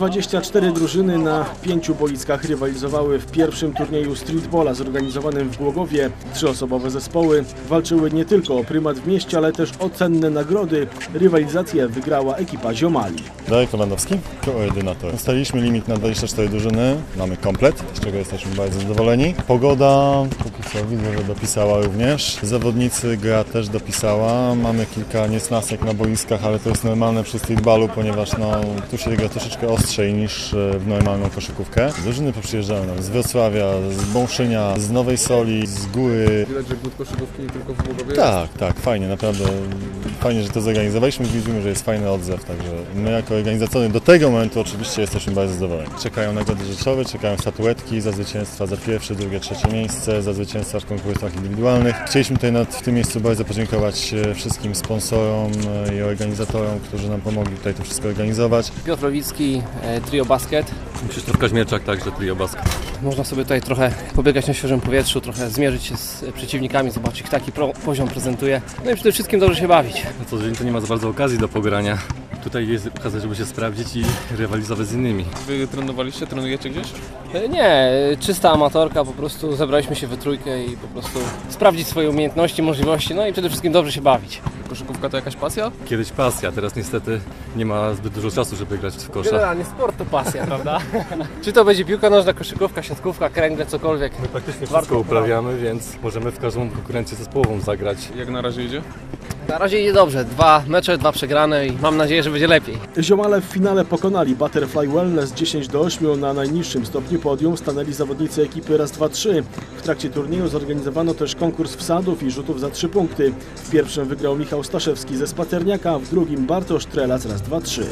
24 drużyny na pięciu boiskach rywalizowały w pierwszym turnieju streetballa zorganizowanym w Głogowie. Trzyosobowe zespoły walczyły nie tylko o prymat w mieście, ale też o cenne nagrody. Rywalizację wygrała ekipa Ziomali. Darek Komandowski, koordynator. Ustaliliśmy limit na 24 drużyny, mamy komplet, z czego jesteśmy bardzo zadowoleni. Pogoda, póki co widzę, że dopisała również. Zawodnicy gra też dopisała. Mamy kilka niesnasek na boiskach, ale to jest normalne przy streetballu, ponieważ no, tu się gra troszeczkę ostrzej niż e, w normalną koszykówkę. Drużyny poprzyjeżdżały nam z Wrocławia, z Bąszynia, z Nowej Soli, z Góry, Widać, że głód koszykówki nie tylko w Głogowie tak, tak, fajnie, naprawdę fajnie, że to zorganizowaliśmy. Widzimy, że jest fajny odzew, także my jako organizatorzy do tego momentu oczywiście jesteśmy bardzo zadowoleni. Czekają nagrody rzeczowe, czekają statuetki za zwycięstwa za pierwsze, drugie, trzecie miejsce, za zwycięstwa w konkursach indywidualnych. Chcieliśmy tutaj na, w tym miejscu bardzo podziękować e, wszystkim sponsorom e, i organizatorom, którzy nam pomogli tutaj to wszystko organizować. Piotr Rowicki, e, Trio Basket. Krzysztof Kaźmierczak, także Trio Basket. Można sobie tutaj trochę pobiegać na świeżym powietrzu, trochę zmierzyć się z przeciwnikami, zobaczyć taki pro, poziom prezentuje. No i przede wszystkim dobrze się bawić. Na co dzień to nie ma za bardzo okazji do pogrania. Tutaj jest okazja, żeby się sprawdzić i rywalizować z innymi. Wy trenowaliście, trenujecie gdzieś? E, Nie, e, czysta amatorka, po prostu zebraliśmy się we trójkę i po prostu sprawdzić swoje umiejętności, możliwości, no i przede wszystkim dobrze się bawić. Koszykówka to jakaś pasja? Kiedyś pasja, teraz niestety nie ma zbyt dużo czasu, żeby grać w kosza. Generalnie sport to pasja, prawda? Czy to będzie piłka nożna, koszykówka, siatkówka, kręgle, cokolwiek. My praktycznie Warto wszystko uprawiamy, więc możemy w każdą konkurencję zespołową zagrać. Jak na razie idzie? Na razie idzie dobrze, dwa mecze, dwa przegrane i mam nadzieję, że będzie lepiej. Ziomale w finale pokonali Butterfly Wellness 10 do 8. Na najniższym stopniu podium stanęli zawodnicy ekipy raz 2 3. W trakcie turnieju zorganizowano też konkurs wsadów i rzutów za 3 punkty. W pierwszym wygrał Michał Staszewski ze Spacerniaka, w drugim Bartosz Trelac raz 2 3.